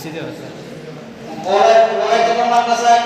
মসজিদে হতো ওরা ওরা যখন মাদ্রাসায়